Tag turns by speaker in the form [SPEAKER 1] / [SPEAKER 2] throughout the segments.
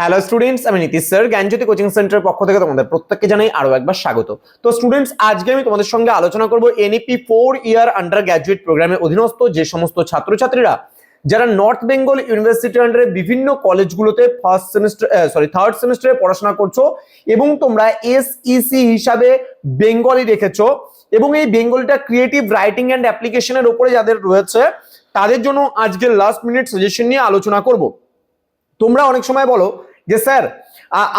[SPEAKER 1] Hello students আমি Nitish sir, জ্ঞানজ্যোতি coaching সেন্টারের পক্ষ থেকে তোমাদের প্রত্যেককে জানাই আরও একবার স্বাগত। তো স্টুডেন্টস আজকে আমি তোমাদের সঙ্গে আলোচনা করব NEP four year undergraduate প্রোগ্রামের অধীনস্থ যে সমস্ত ছাত্রছাত্রীরা, যারা নর্থ বেঙ্গল ইউনিভার্সিটির আন্ডারে বিভিন্ন কলেজগুলোতে ফার্স্ট সেমিস্টার সরি থার্ড সেমিস্টারে পড়াশোনা করছ এবং তোমরা এসইসি হিসাবে বেঙ্গলি রেখেছো এবং এই বেঙ্গলিটা ক্রিয়েটিভ রাইটিং অ্যান্ড অ্যাপ্লিকেশনের উপরে যাদের রয়েছে, তাদের জন্য আজকে লাস্ট মিনিট সাজেশন নিয়ে আলোচনা করব। তোমরা অনেক সময় বলো যে স্যার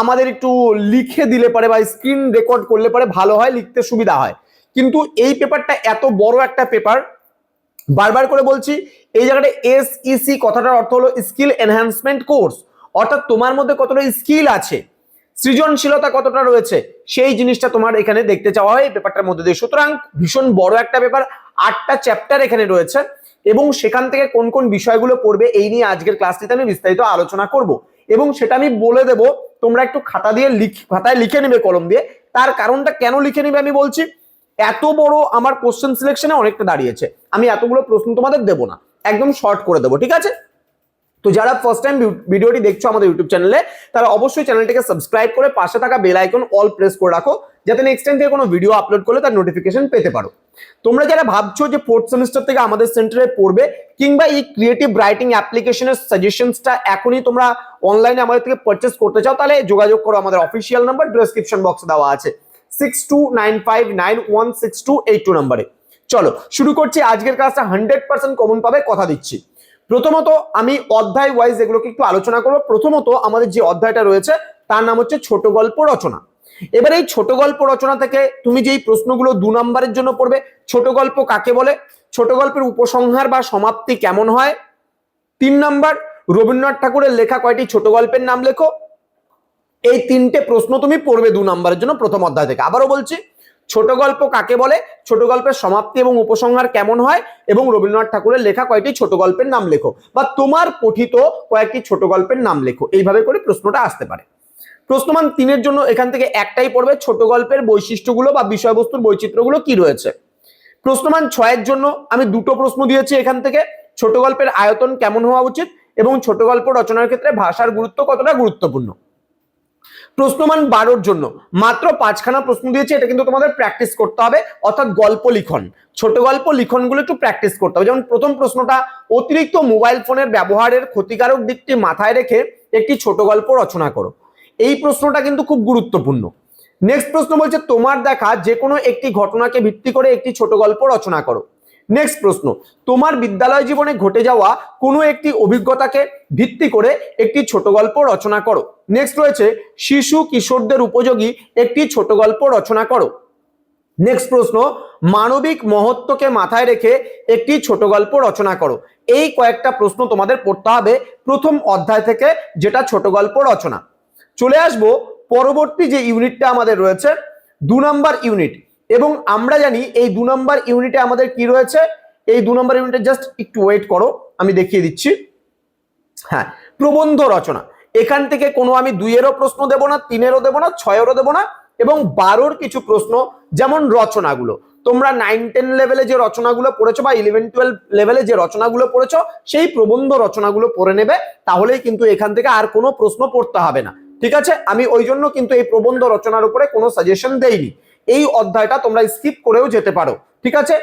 [SPEAKER 1] আমাদের একটু লিখে দিলে পারে বা স্ক্রিন রেকর্ড করলে পারে ভালো হয়, লিখতে সুবিধা হয়। কিন্তু এই পেপারটা এত বড় একটা পেপার বারবার করে বলছি, এই জায়গাটা এসইসি কথাটার অর্থ হলো স্কিল এনহ্যান্সমেন্ট কোর্স অর্থাৎ তোমার মধ্যে কতটা স্কিল আছে, সৃজনশীলতা কতটা রয়েছে, সেই জিনিসটা তোমার এখানে দেখতে চাওয়া হয় এই পেপারটার মধ্যে দিয়ে। সুতরাং ভীষণ বড় একটা পেপার আটটা চ্যাপ্টার এখানে রয়েছে এবং সেখান থেকে কোন কোন বিষয়গুলো পড়বে, এই নিয়ে আজকের ক্লাসটিতে আমি বিস্তারিত আলোচনা করব। এবং সেটা আমি বলে দেব, তোমরা একটু খাতা দিয়ে লিখ, খাতায় লিখে নেবে কলম দিয়ে। তার কারণটা কেন লিখে নেবে আমি বলছি, এত বড় আমার কোশ্চেন সিলেকশনে অনেকটা দাঁড়িয়েছে। আমি এতগুলো প্রশ্ন তোমাদের দেবো না, একদম শর্ট করে দেবো, ঠিক আছে? তো যারা ফার্স্ট টাইম ভিডিওটি দেখছ আমাদের ইউটিউব চ্যানেলে তারা অবশ্যই চ্যানেলটিকে সাবস্ক্রাইব করে পাশে থাকা বেল আইকন অল প্রেস করে রাখো, যাতে নেক্সট টাইম থেকে কোনো ভিডিও আপলোড করলে তার নোটিফিকেশন পেতে পারো। তোমরা যারা ভাবছ যে ফোর্থ সেমিস্টার থেকে আমাদের সেন্টারে পড়বে, কিংবা এই ক্রিয়েটিভ রাইটিং অ্যাপ্লিকেশনের সাজেশনসটা এখনই তোমরা অনলাইনে আমাদের থেকে পারচেস করতে চাও, তাহলে যোগাযোগ করো, আমাদের অফিসিয়াল নাম্বার ডেসক্রিপশন বক্সে দেওয়া আছে। Six two nine five nine one six two eight two নাম্বারে চলো, শুরু করছি, আজকের ক্লাসটা হান্ড্রেড পার্সেন্ট কমন পাবে, কথা দিচ্ছি। প্রথমত আমি অধ্যায় ওয়াইজ এগুলোকে একটু আলোচনা করব। প্রথমত আমাদের যে অধ্যায়টা রয়েছে, তার নাম হচ্ছে ছোট গল্প রচনা। এবার এই ছোট গল্প রচনা থেকে তুমি যেই প্রশ্নগুলো দু নম্বরের জন্য পড়বে, ছোট গল্প কাকে বলে? ছোট গল্পের উপসংহার বা সমাপ্তি কেমন হয়? তিন নম্বর, রবীন্দ্রনাথ ঠাকুরের লেখা কয়টি? ছোট গল্পের নাম লেখো। এই তিনটে প্রশ্ন তুমি পড়বে দু নম্বরের জন্য প্রথম অধ্যায় থেকে। আবারও বলছি ছোট গল্প কাকে বলে? ছোট গল্পের সমাপ্তি এবং উপসংহার কেমন হয়? এবং রবীন্দ্রনাথ ঠাকুরের লেখা কয়েকটি ছোট গল্পের নাম লেখো? বা তোমার পঠিত কয়েকটি ছোট গল্পের নাম লেখো। এইভাবে করে প্রশ্নটা আসতে পারে। প্রশ্নমান তিনের জন্য এখান থেকে একটাই পড়বে, ছোট গল্পের বৈশিষ্ট্যগুলো বা বিষয়বস্তুর বৈচিত্র্যগুলো কি রয়েছে? প্রশ্নমান ছয়ের জন্য আমি দুটো প্রশ্ন দিয়েছি এখান থেকে। ছোট গল্পের আয়তন কেমন হওয়া উচিত এবং ছোট গল্প রচনার ক্ষেত্রে ভাষার গুরুত্ব কতটা গুরুত্বপূর্ণ? প্রশ্নমান বারোর জন্য। মাত্র পাঁচখানা প্রশ্ন দিয়েছে, এটা কিন্তু তোমাদের প্র্যাকটিস করতে হবে। অর্থাৎ গল্প লিখন। ছোট গল্প লিখনগুলো একটু প্র্যাকটিস করতে হবে। যেমন প্রথম প্রশ্নটা, অতিরিক্ত মোবাইল ফোনের ব্যবহারের ক্ষতিকারক দিকটি মাথায় রেখে একটি ছোট গল্প রচনা করো। এই প্রশ্নটা কিন্তু খুব গুরুত্বপূর্ণ। নেক্সট প্রশ্ন বলছে, তোমার দেখা যে কোনো একটি ঘটনাকে ভিত্তি করে একটি ছোট গল্প রচনা করো। নেক্সট প্রশ্ন, তোমার বিদ্যালয় জীবনে ঘটে যাওয়া কোনো একটি অভিজ্ঞতাকে ভিত্তি করে একটি ছোট গল্প রচনা করো। নেক্সট রয়েছে, শিশু কিশোরদের উপযোগী একটি ছোট গল্প রচনা করো। নেক্সট প্রশ্ন, মানবিক মহত্বকে মাথায় রেখে একটি ছোট গল্প রচনা করো। এই কয়েকটা প্রশ্ন তোমাদের পড়তে হবে প্রথম অধ্যায় থেকে যেটা ছোট গল্প রচনা। চলে আসব, পরবর্তী যে ইউনিটটা আমাদের রয়েছে, দু নম্বর ইউনিট এবং আমরা জানি এই দু নম্বর ইউনিটে আমাদের কি রয়েছে? এই দু নম্বর ইউনিটে জাস্ট একটু ওয়েট করো, আমি দেখিয়ে দিচ্ছি। হ্যাঁ প্রবন্ধ রচনা। এখান থেকে কোনো আমি দুইয়েরও প্রশ্ন দেব না, তিনেরও দেব না, ছয়েরও দেব না, এবং বারোর কিছু প্রশ্ন, যেমন রচনাগুলো। তোমরা নাইন টেন লেভেলে যে রচনাগুলো পড়েছো বা ইলেভেন টুয়েলভ লেভেলে যে রচনাগুলো পড়েছো, সেই প্রবন্ধ রচনাগুলো পড়ে নেবে, তাহলেই কিন্তু এখান থেকে আর কোনো প্রশ্ন পড়তে হবে না। ঠিক আছে? আমি ওই জন্য কিন্তু এই প্রবন্ধ রচনার উপরে কোনো সাজেশন দেইনি। এই অধ্যায়টা তোমরা স্কিপ করেও যেতে পারো, ঠিক আছে?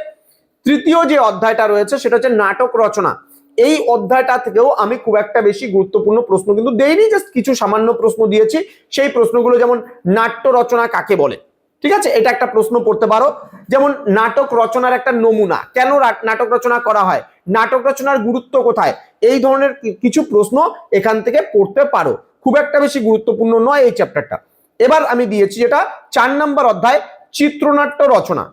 [SPEAKER 1] তৃতীয় যে অধ্যায়টা রয়েছে সেটা হচ্ছে নাটক রচনা। এই অধ্যায়টা থেকেও আমি খুব একটা বেশি গুরুত্বপূর্ণ প্রশ্ন কিন্তু দেইনি জাস্ট কিছু সামান্য প্রশ্ন দিয়েছি। সেই প্রশ্নগুলো যেমন নাট্য রচনা কাকে বলে, ঠিক আছে? এটা একটা প্রশ্ন পড়তে পারো। যেমন নাটক রচনার একটা নমুনা, কেন নাটক রচনা করা হয়? নাটক রচনার গুরুত্ব কোথায়? এই ধরনের কিছু প্রশ্ন এখান থেকে পড়তে পারো। খুব একটা বেশি গুরুত্বপূর্ণ নয় এই চ্যাপ্টারটা এবার আমি দিয়েছি যেটা চার নম্বর অধ্যায় চিত্রনাট্য রচনা।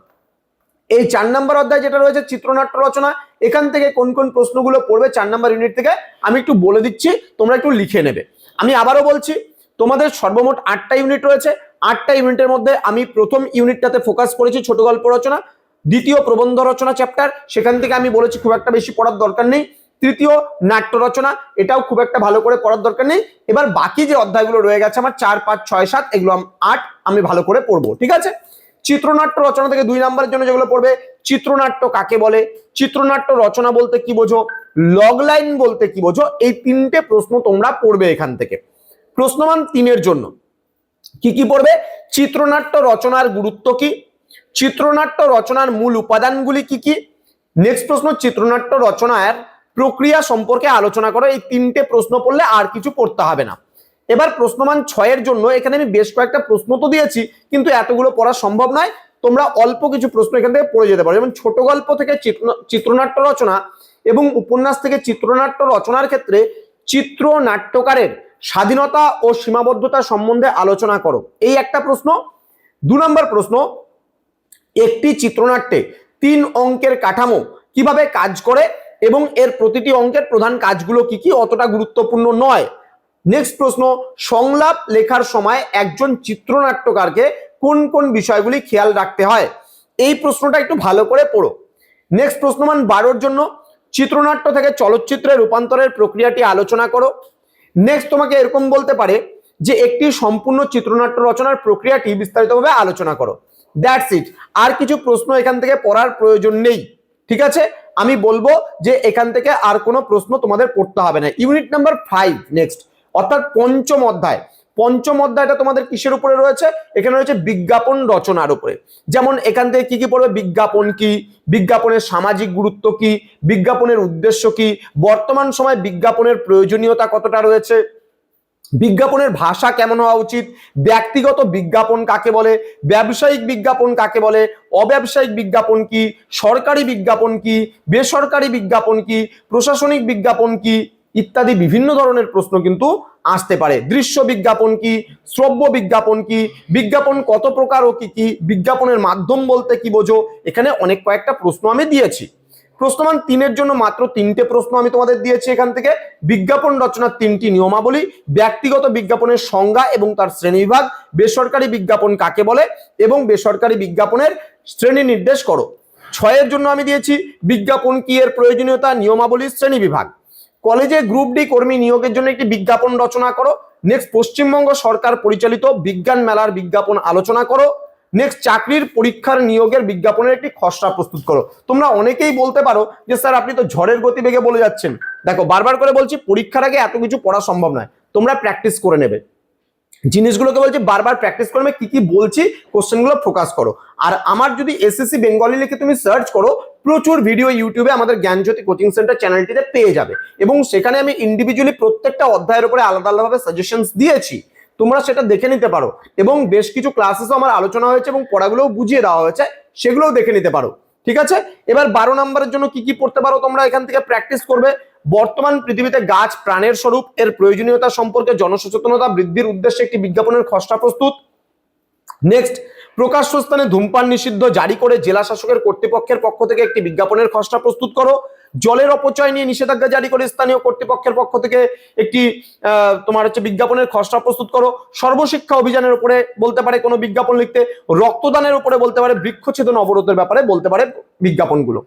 [SPEAKER 1] এই চার নম্বর অধ্যায় যেটা রয়েছে, চিত্রনাট্য রচনা, এখান থেকে কোন কোন প্রশ্নগুলো পড়বে চার নম্বর ইউনিট থেকে আমি একটু বলে দিচ্ছি, তোমরা একটু লিখে নেবে। আমি আবারও বলছি, তোমাদের সর্বমোট আটটা ইউনিট রয়েছে। আটটা ইউনিটের মধ্যে আমি প্রথম ইউনিটটাতে ফোকাস করেছি ছোট গল্প রচনা, দ্বিতীয় প্রবন্ধ রচনা চ্যাপ্টার, সেখান থেকে আমি বলেছি খুব একটা বেশি পড়ার দরকার নেই। তৃতীয় নাট্য রচনা, এটাও খুব একটা ভালো করে পড়ার দরকার নেই। এবার বাকি যে অধ্যায়গুলো রয়ে গেছে, আমার চার, পাঁচ, ছয়, সাত, এগুলো আট আমি ভালো করে পড়ব, ঠিক আছে? চিত্রনাট্য রচনা থেকে দুই নম্বরের জন্য যেগুলো পড়বে, চিত্রনাট্য কাকে বলে? চিত্রনাট্য রচনা বলতে কি বোঝো? লগ লাইন বলতে কি বোঝো? এই তিনটে প্রশ্ন তোমরা পড়বে এখান থেকে। প্রশ্নমান তিনের জন্য। কি কি পড়বে? চিত্রনাট্য রচনার গুরুত্ব কি? চিত্রনাট্য রচনার মূল উপাদানগুলি কি কি? নেক্সট প্রশ্ন, চিত্রনাট্য রচনার প্রক্রিয়া সম্পর্কে আলোচনা করো। এই তিনটে প্রশ্ন পড়লে আর কিছু পড়তে হবে না। এবার প্রশ্নমান ছয়ের জন্য এখানে আমি বেশ কয়েকটা প্রশ্ন তো দিয়েছি, কিন্তু এতগুলো পড়া সম্ভব নয়। তোমরা অল্প কিছু প্রশ্ন এখান থেকে পড়ে যেতে পারো। যেমন ছোট গল্প থেকে চিত্র- চিত্রনাট্য রচনা এবং উপন্যাস থেকে চিত্রনাট্য রচনার ক্ষেত্রে চিত্রনাট্যকারের স্বাধীনতা ও সীমাবদ্ধতা সম্বন্ধে আলোচনা করো। এই একটা প্রশ্ন। দু নম্বর প্রশ্ন, একটি চিত্রনাট্যে তিন অঙ্কের কাঠামো কীভাবে কাজ করে এবং এর প্রতিটি অঙ্কের প্রধান কাজগুলো কি কি? অতটা গুরুত্বপূর্ণ নয়। নেক্সট প্রশ্ন, সংলাপ লেখার সময় একজন চিত্রনাট্যকারকে কোন কোন বিষয়গুলি খেয়াল রাখতে হয়? এই প্রশ্নটা একটু ভালো করে পড়ো। নেক্সট প্রশ্নমান বারোর জন্য, চিত্রনাট্য থেকে চলচ্চিত্রে রূপান্তরের প্রক্রিয়াটি আলোচনা করো। নেক্সট তোমাকে এরকম বলতে পারে যে একটি সম্পূর্ণ চিত্রনাট্য রচনার প্রক্রিয়াটি বিস্তারিতভাবে আলোচনা করো। দ্যাটস ইট আর কিছু প্রশ্ন এখান থেকে পড়ার প্রয়োজন নেই। ঠিক আছে? আমি বলব যে এখান থেকে আর কোনো প্রশ্ন তোমাদের পড়তে হবে না। ইউনিট নাম্বার ফাইভ নেক্সট অর্থাৎ পঞ্চম অধ্যায়। পঞ্চম অধ্যায়টা তোমাদের কিসের উপরে রয়েছে? এখানে রয়েছে বিজ্ঞাপন রচনার উপরে। যেমন এখান থেকে কি কি পড়বে? বিজ্ঞাপন কি? বিজ্ঞাপনের সামাজিক গুরুত্ব কি? বিজ্ঞাপনের উদ্দেশ্য কি? বর্তমান সময় বিজ্ঞাপনের প্রয়োজনীয়তা কতটা রয়েছে? বিজ্ঞাপনের ভাষা কেমন হওয়া উচিত? ব্যক্তিগত বিজ্ঞাপন কাকে বলে? ব্যবসায়িক বিজ্ঞাপন কাকে বলে? অব্যবসায়িক বিজ্ঞাপন কি? সরকারি বিজ্ঞাপন কি? বেসরকারি বিজ্ঞাপন কি? প্রশাসনিক বিজ্ঞাপন কি? ইত্যাদি বিভিন্ন ধরনের প্রশ্ন কিন্তু আসতে পারে। দৃশ্য বিজ্ঞাপন কি? শ্রব্য বিজ্ঞাপন কি? বিজ্ঞাপন কত প্রকার ও কি কি? বিজ্ঞাপনের মাধ্যম বলতে কি বোঝো? এখানে অনেক কয়েকটা প্রশ্ন আমি দিয়েছি। প্রশ্নমান তিনের জন্য মাত্র তিনটে প্রশ্ন আমি তোমাদের দিয়েছি এখান থেকে। বিজ্ঞাপন রচনার তিনটি নিয়মাবলী, ব্যক্তিগত বিজ্ঞাপনের সংজ্ঞা এবং তার শ্রেণীবিভাগ, বেসরকারি বিজ্ঞাপন কাকে বলে এবং বেসরকারি বিজ্ঞাপনের শ্রেণি নির্দেশ করো। ছয়ের জন্য আমি দিয়েছি, বিজ্ঞাপন কি এর প্রয়োজনীয়তা, নিয়মাবলী শ্রেণি বিভাগ কলেজে গ্রুপ ডি কর্মী নিয়োগের জন্য একটি বিজ্ঞাপন রচনা করো। নেক্সট পশ্চিমবঙ্গ সরকার পরিচালিত বিজ্ঞান মেলার বিজ্ঞাপন আলোচনা করো। নেক্সট চাকরির পরীক্ষার নিয়োগের বিজ্ঞাপনের একটি খসড়া প্রস্তুত করো। তোমরা অনেকেই বলতে পারো যে, স্যার, আপনি তো ঝড়ের গতিবেগে বলে যাচ্ছেন। দেখো, বারবার করে বলছি, পরীক্ষার আগে এত কিছু পড়া সম্ভব নয়। তোমরা প্র্যাকটিস করে নেবে। জিনিসগুলোকে বলছি, বারবার প্র্যাকটিস করবে, কি কি বলছি কোশ্চেনগুলো ফোকাস করো। আর আমার যদি এসএসসি বেঙ্গলি লিখে তুমি সার্চ করো, প্রচুর ভিডিও ইউটিউবে আমাদের জ্ঞানজ্যোতি কোচিং সেন্টার চ্যানেলটিতে পেয়ে যাবে। এবং সেখানে আমি ইন্ডিভিজুয়ালি প্রত্যেকটা অধ্যায়ের উপরে আলাদা আলাদাভাবে সাজেশনস দিয়েছি। তোমরা সেটা দেখে নিতে পারো। এবং বেশ কিছু ক্লাসেসও আমার আলোচনা হয়েছে এবং পড়াগুলোও বুঝিয়ে দেওয়া হয়েছে, সেগুলোও দেখে নিতে পারো। ঠিক আছে? এবার বারো নম্বরের জন্য কি কি পড়তে পারো তোমরা এখান থেকে প্র্যাকটিস করবে। বর্তমান পৃথিবীতে গাছ প্রাণের স্বরূপ, এর প্রয়োজনীয়তা সম্পর্কে জনসচেতনতা বৃদ্ধির উদ্দেশ্যে একটি বিজ্ঞাপনের খসড়া প্রস্তুত। নেক্সট প্রকাশ্য স্থানে ধূমপান নিষিদ্ধ জারি করে জেলা শাসকের কর্তৃপক্ষের পক্ষ থেকে একটি বিজ্ঞাপনের খসড়া প্রস্তুত করো। জলের অপচয় নিয়ে নিষেধাজ্ঞা জারি করে স্থানীয় কর্তৃপক্ষের পক্ষ থেকে একটি তোমার হচ্ছে বিজ্ঞাপনের খসড়া প্রস্তুত করো। সর্বশিক্ষা অভিযানের উপরে বলতে পারে কোনো বিজ্ঞাপন লিখতে, রক্তদানের উপরে বলতে পারে বৃক্ষছেদন অবরোধের ব্যাপারে বলতে পারে বিজ্ঞাপনগুলো।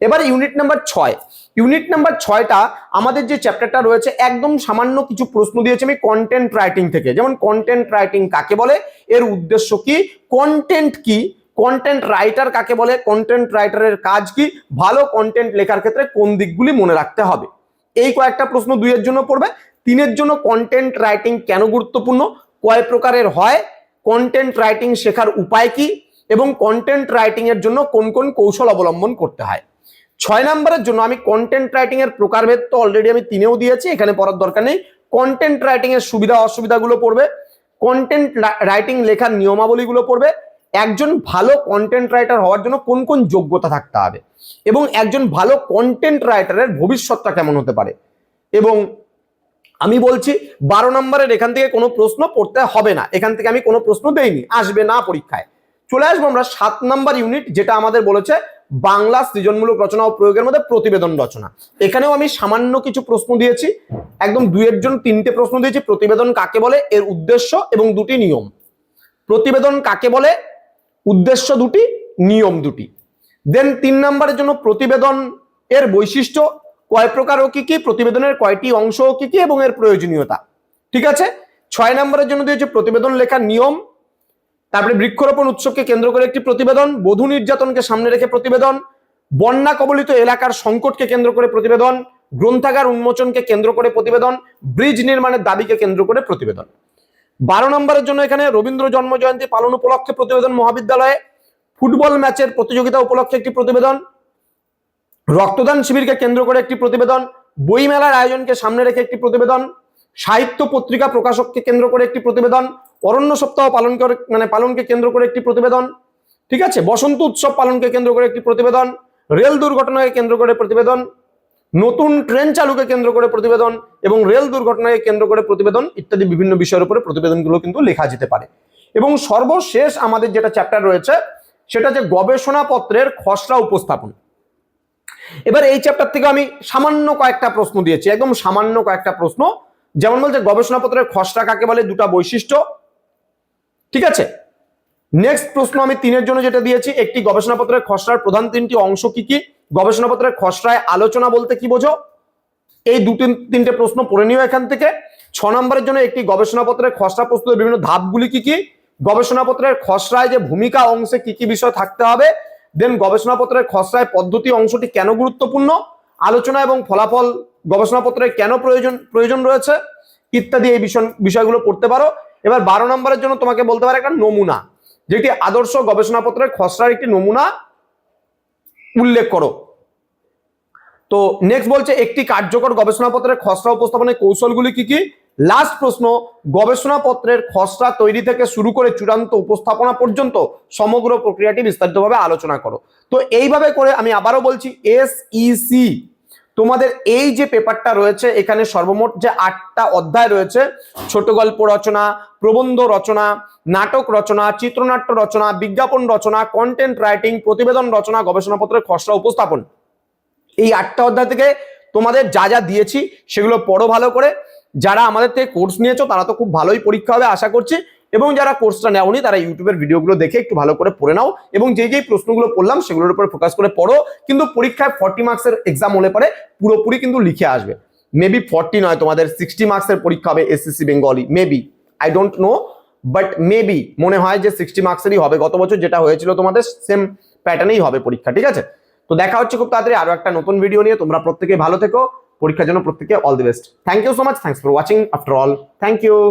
[SPEAKER 1] এবার ইউনিট নাম্বার ছয়। ইউনিট নাম্বার ছয়টা আমাদের যে চ্যাপ্টারটা রয়েছে একদম সামান্য কিছু প্রশ্ন দিয়েছে আমি কন্টেন্ট রাইটিং থেকে। যেমন কন্টেন্ট রাইটিং কাকে বলে? এর উদ্দেশ্য কি? কন্টেন্ট কি? কন্টেন্ট রাইটার কাকে বলে? কন্টেন্ট রাইটারের কাজ কি? ভালো কন্টেন্ট লেখার ক্ষেত্রে কোন দিকগুলি মনে রাখতে হবে? এই কয়েকটা প্রশ্ন দুইয়ের জন্য পড়বে। তিনের জন্য কন্টেন্ট রাইটিং কেন গুরুত্বপূর্ণ? কয় প্রকারের হয়? কন্টেন্ট রাইটিং শেখার উপায় কি? এবং কন্টেন্ট রাইটিং এর জন্য কোন কোন কৌশল অবলম্বন করতে হয়? ছয় নম্বরের জন্য আমি কন্টেন্ট রাইটিং এর প্রকারভেদ তো অলরেডি আমি তিনেও দিয়েছি, এখানে পড়ার দরকার নেই। কন্টেন্ট রাইটিং এর সুবিধা অসুবিধাগুলো পড়বে কন্টেন্ট রাইটিং লেখার নিয়মাবলীগুলো পড়বে। একজন ভালো কন্টেন্ট রাইটার হওয়ার জন্য কোন কোন যোগ্যতা থাকতে হবে এবং একজন ভালো কন্টেন্ট রাইটারের ভবিষ্যৎটা কেমন হতে পারে। এবং আমি বলছি, বারো নম্বরের এখান থেকে কোনো প্রশ্ন পড়তে হবে না। এখান থেকে আমি কোনো প্রশ্ন দেইনি, আসবে না পরীক্ষায়। চলে আসব আমরা সাত নাম্বার ইউনিট যেটা আমাদের বলেছে বাংলা সৃজনমূলক রচনা ও প্রয়োগের মধ্যে প্রতিবেদন রচনা। এখানেও আমি সামান্য কিছু প্রশ্ন দিয়েছি। একদম দুইয়ের জন্য তিনটে প্রশ্ন দিয়েছি। প্রতিবেদন কাকে বলে? এর উদ্দেশ্য এবং দুটি নিয়ম। প্রতিবেদন কাকে বলে? উদ্দেশ্য দুটি, নিয়ম দুটি। দেন তিন নম্বরের জন্য প্রতিবেদন এর বৈশিষ্ট্য, কয় প্রকার ও কি কি, প্রতিবেদনের কয়টি অংশ ও কি কি এবং এর প্রয়োজনীয়তা। ঠিক আছে? ছয় নম্বরের জন্য দিয়েছে প্রতিবেদন লেখার নিয়ম। তারপরে বৃক্ষরোপণ উৎসবকে কেন্দ্র করে একটি প্রতিবেদন, বধূ নির্যাতনকে সামনে রেখে প্রতিবেদন, বন্যা কবলিত এলাকার সংকটকে কেন্দ্র করে প্রতিবেদন, গ্রন্থাগার উন্মোচনকে কেন্দ্র করে প্রতিবেদন, ব্রিজ নির্মাণের দাবিকে কেন্দ্র করে প্রতিবেদন। বারো নম্বরের জন্য এখানে রবীন্দ্র জন্ম জয়ন্তী পালন উপলক্ষে প্রতিবেদন মহাবিদ্যালয়ে ফুটবল ম্যাচের প্রতিযোগিতা উপলক্ষে একটি প্রতিবেদন, রক্তদান শিবিরকে কেন্দ্র করে একটি প্রতিবেদন, বইমেলার আয়োজনকে সামনে রেখে একটি প্রতিবেদন সাহিত্য পত্রিকা প্রকাশককে কেন্দ্র করে একটি প্রতিবেদন, অরণ্য সপ্তাহ পালন করে মানে পালনকে কেন্দ্র করে একটি প্রতিবেদন, ঠিক আছে? বসন্ত উৎসব পালনকে কেন্দ্র করে একটি প্রতিবেদন, রেল দুর্ঘটনাকে কেন্দ্র করে প্রতিবেদন, নতুন ট্রেন চালুকে কেন্দ্র করে প্রতিবেদন এবং রেল দুর্ঘটনাকে কেন্দ্র করে প্রতিবেদন ইত্যাদি বিভিন্ন বিষয়ের উপরে প্রতিবেদনগুলো কিন্তু লেখা যেতে পারে। এবং সর্বশেষ আমাদের যেটা চ্যাপ্টার রয়েছে, সেটা যে গবেষণাপত্রের খসড়া উপস্থাপন। এবার এই চ্যাপ্টার থেকে আমি সামান্য কয়েকটা প্রশ্ন দিয়েছি, একদম সামান্য কয়েকটা প্রশ্ন। যেমন বলছে, গবেষণাপত্রের খসড়া কাকে বলে? দুটা বৈশিষ্ট্য। ঠিক আছে? নেক্সট প্রশ্ন আমি তিনের জন্য যেটা দিয়েছি, একটি গবেষণাপত্রের খসড়ার প্রধান তিনটি অংশ কি কি? গবেষণাপত্রের খসড়ায় আলোচনা বলতে কি বোঝো? এই দু তিন তিনটে প্রশ্ন পড়ে নিও এখান থেকে। ছ নম্বরের জন্য একটি গবেষণাপত্রের খসড়া প্রস্তুতের বিভিন্ন ধাপগুলি কি কি? গবেষণাপত্রের খসড়ায় যে ভূমিকা অংশে কি কি বিষয় থাকতে হবে? দেন গবেষণাপত্রের খসড়ায় পদ্ধতি অংশটি কেন গুরুত্বপূর্ণ? আলোচনা এবং ফলাফল গবেষণাপত্রের কেন প্রয়োজন প্রয়োজন রয়েছে ইত্যাদি এই বিষয়, বিষয়গুলো পড়তে পারো। এবার বারো নম্বরের জন্য তোমাকে বলতে পারে একটা নমুনা, যেটি আদর্শ গবেষণাপত্রের খসড়ার একটি নমুনা উল্লেখ করো। তো নেক্সট বলছে, একটি কার্যকর গবেষণাপত্রের খসড়া উপস্থাপনের কৌশলগুলি কি কি? লাস্ট প্রশ্ন, গবেষণাপত্রের খসড়া তৈরি থেকে শুরু করে চূড়ান্ত উপস্থাপনা পর্যন্ত সমগ্র প্রক্রিয়াটি বিস্তারিতভাবে আলোচনা করো। তো এইভাবে করে আমি আবারও বলছি এসইসি তোমাদের এই যে পেপারটা রয়েছে, এখানে সর্বমোট যে আটটা অধ্যায় রয়েছে, ছোট গল্প রচনা, প্রবন্ধ রচনা, নাটক রচনা, চিত্রনাট্য রচনা, বিজ্ঞাপন রচনা কন্টেন্ট রাইটিং প্রতিবেদন রচনা, গবেষণাপত্রের খসড়া উপস্থাপন। এই আটটা অধ্যায় থেকে তোমাদের যা যা দিয়েছি, সেগুলো পড়ো ভালো করে। যারা আমাদের থেকে কোর্স নিয়েছো, তারা তো খুব ভালোই পরীক্ষা হবে, আশা করছি। এবং যারা কোর্সটা নেওনি, তারা ইউটিউবের ভিডিওগুলো দেখে একটু ভালো করে পড়ে নাও। এবং যে যেই প্রশ্নগুলো পড়লাম, সেগুলোর উপরে ফোকাস করে পড়ো। কিন্তু পরীক্ষায় ফর্টি মার্কসের এক্সাম হলে পরে পুরোপুরি কিন্তু লিখে আসবে। মেবি ফর্টি নয়, তোমাদের সিক্সটি মার্কসের পরীক্ষা হবে SSC Bengali maybe I don't know but maybe মনে হয় যে সিক্সটি মার্কসেরই হবে। গত বছর যেটা হয়েছিল তোমাদের সেম প্যাটার্নেই হবে পরীক্ষা, ঠিক আছে? তো দেখা হচ্ছে খুব তাড়াতাড়ি আরও একটা নতুন ভিডিও নিয়ে। তোমরা প্রত্যেকে ভালো থেকো। পরীক্ষার জন্য প্রত্যেকে all the best thank you so much thanks for watching after all thank you